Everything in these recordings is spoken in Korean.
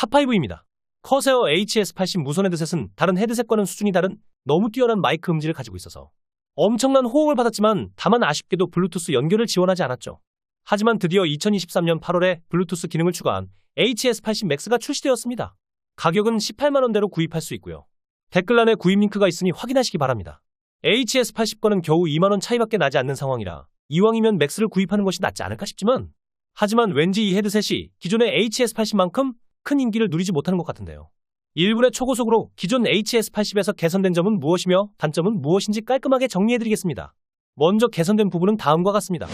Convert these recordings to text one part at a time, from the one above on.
탑5입니다. 커세어 HS80 무선 헤드셋은 다른 헤드셋과는 수준이 다른 너무 뛰어난 마이크 음질을 가지고 있어서 엄청난 호응을 받았지만 다만 아쉽게도 블루투스 연결을 지원하지 않았죠. 하지만 드디어 2023년 8월에 블루투스 기능을 추가한 HS80 맥스가 출시되었습니다. 가격은 18만원대로 구입할 수 있고요. 댓글란에 구입 링크가 있으니 확인하시기 바랍니다. HS80과는 겨우 2만원 차이밖에 나지 않는 상황이라 이왕이면 맥스를 구입하는 것이 낫지 않을까 싶지만 하지만 왠지 이 헤드셋이 기존의 HS80만큼 큰 인기를 누리지 못하는 것 같은데요. 1분의 초고속으로 기존 HS80에서 개선된 점은 무엇이며 단점은 무엇인지 깔끔하게 정리해드리겠습니다. 먼저 개선된 부분은 다음과 같습니다.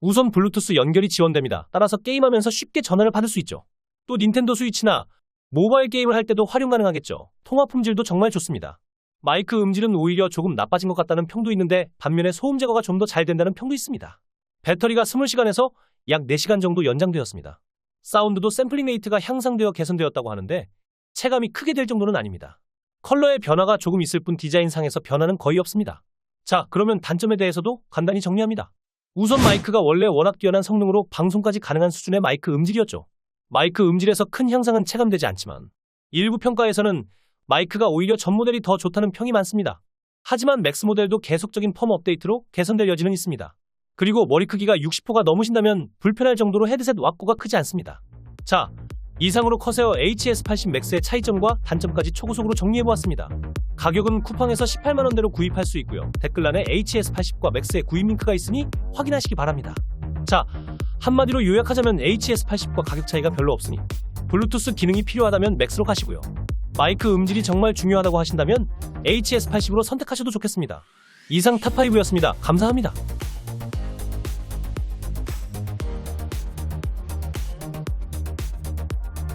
우선 블루투스 연결이 지원됩니다. 따라서 게임하면서 쉽게 전화를 받을 수 있죠. 또 닌텐도 스위치나 모바일 게임을 할 때도 활용 가능하겠죠. 통화 품질도 정말 좋습니다. 마이크 음질은 오히려 조금 나빠진 것 같다는 평도 있는데 반면에 소음 제거가 좀 더 잘 된다는 평도 있습니다. 배터리가 20시간에서 약 4시간 정도 연장되었습니다. 사운드도 샘플링 레이트가 향상되어 개선되었다고 하는데 체감이 크게 될 정도는 아닙니다. 컬러의 변화가 조금 있을 뿐 디자인상에서 변화는 거의 없습니다. 자, 그러면 단점에 대해서도 간단히 정리합니다. 우선 마이크가 원래 워낙 뛰어난 성능으로 방송까지 가능한 수준의 마이크 음질이었죠. 마이크 음질에서 큰 향상은 체감되지 않지만 일부 평가에서는 마이크가 오히려 전 모델이 더 좋다는 평이 많습니다. 하지만 맥스 모델도 계속적인 펌 업데이트로 개선될 여지는 있습니다. 그리고 머리 크기가 60호가 넘으신다면 불편할 정도로 헤드셋 왁구가 크지 않습니다. 자, 이상으로 커세어 HS80 맥스의 차이점과 단점까지 초고속으로 정리해보았습니다. 가격은 쿠팡에서 18만원대로 구입할 수 있고요. 댓글란에 HS80과 맥스의 구입 링크가 있으니 확인하시기 바랍니다. 자, 한마디로 요약하자면 HS80과 가격 차이가 별로 없으니 블루투스 기능이 필요하다면 맥스로 가시고요. 마이크 음질이 정말 중요하다고 하신다면 HS80으로 선택하셔도 좋겠습니다. 이상 탑5였습니다. 감사합니다.